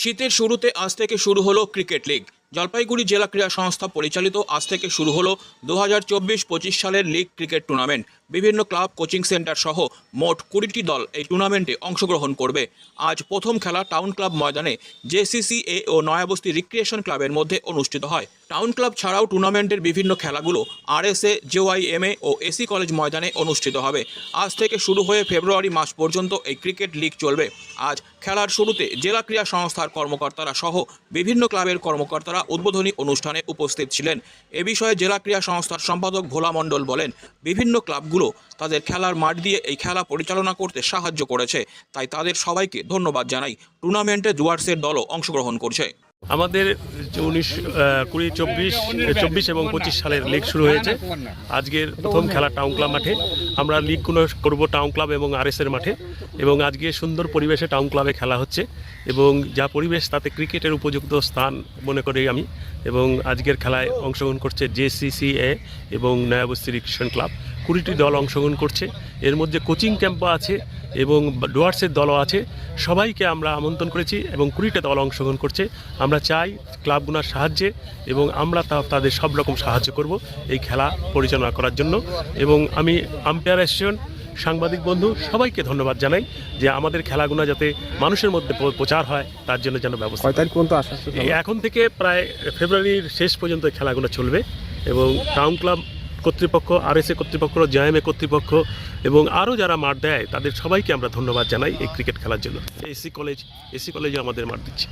শীতের শুরুতে আজ থেকে শুরু হলো ক্রিকেট লিগ। জলপাইগুড়ি জেলা ক্রীড়া সংস্থা পরিচালিত আজ থেকে শুরু হলো দু হাজার চব্বিশ পঁচিশ সালের লিগ ক্রিকেট টুর্নামেন্ট। বিভিন্ন ক্লাব, কোচিং সেন্টার সহ মোট কুড়িটি দল এই টুর্নামেন্টে অংশগ্রহণ করবে। আজ প্রথম খেলা টাউন ক্লাব ময়দানে জেসিসিএ ও নয়াবস্তি রিক্রিয়েশন ক্লাবের মধ্যে অনুষ্ঠিত হয়। টাউন ক্লাব ছাড়াও টুর্নামেন্টের বিভিন্ন খেলাগুলো আরএসএ, জেওয়াইএমএ ও এসি কলেজ ময়দানে অনুষ্ঠিত হবে। আজ থেকে শুরু হয়ে ফেব্রুয়ারি মাস পর্যন্ত এই ক্রিকেট লিগ চলবে। আজ খেলার শুরুতে জেলা ক্রীড়া সংস্থার কর্মকর্তারা সহ বিভিন্ন ক্লাবের কর্মকর্তারা উদ্বোধনী অনুষ্ঠানে উপস্থিত ছিলেন। এ বিষয়ে জেলা ক্রীড়া সংস্থার সম্পাদক ভোলা মণ্ডল বলেন, বিভিন্ন ক্লাবগুলো তাদের খেলার মাঠ দিয়ে এই খেলা পরিচালনা করতে সাহায্য করেছে। তাই তাদের সবাইকে ধন্যবাদ জানাই। টুর্নামেন্টে জুয়ার্সের দলও অংশগ্রহণ করছে। আমাদের উনিশ কুড়ি, চব্বিশ চব্বিশ এবং পঁচিশ সালের লিগ শুরু হয়েছে। আজকের প্রথম খেলা টাউন ক্লাব মাঠে। আমরা লিগ কোনো করব টাউন ক্লাব এবং আর আরএসের মাঠে। এবং আজকে সুন্দর পরিবেশে টাউন ক্লাবে খেলা হচ্ছে। এবং যা পরিবেশ তাতে ক্রিকেটের উপযুক্ত স্থান মনে করি আমি। এবং আজকের খেলায় অংশগ্রহণ করছে জেসিসিএ এবং নয়াবস্তি রিক্রেশন ক্লাব। কুড়িটি দল অংশগ্রহণ করছে। এর মধ্যে কোচিং ক্যাম্পও আছে এবং ডুয়ার্সের দলও আছে। সবাইকে আমরা আমন্ত্রণ করেছি এবং কুড়িটা দল অংশগ্রহণ করছে। আমরা চাই ক্লাবগুলোর সাহায্যে এবং আমরা তা তাদের সব রকম সাহায্য করব এই খেলা পরিচালনা করার জন্য। এবং আমি আম্পায়ার অ্যাসোসিয়েশন সাংবাদিক বন্ধু সবাইকে ধন্যবাদ জানাই যে আমাদের খেলাগুলো যাতে মানুষের মধ্যে প্রচার হয় তার জন্য যেন ব্যবস্থা তারিখ পর্যন্ত আসা এখন থেকে প্রায় ফেব্রুয়ারির শেষ পর্যন্ত খেলাগুলো চলবে এবং টাউন ক্লাব কর্তৃপক্ষ আর এস এ কর্তৃপক্ষ জেএমএ কর্তৃপক্ষ এবং আরও যারা মাঠ দেয়, তাদের সবাইকে আমরা ধন্যবাদ জানাই এই ক্রিকেট খেলার জন্য। এসি কলেজ, এসি কলেজও আমাদের মাঠ দিচ্ছে।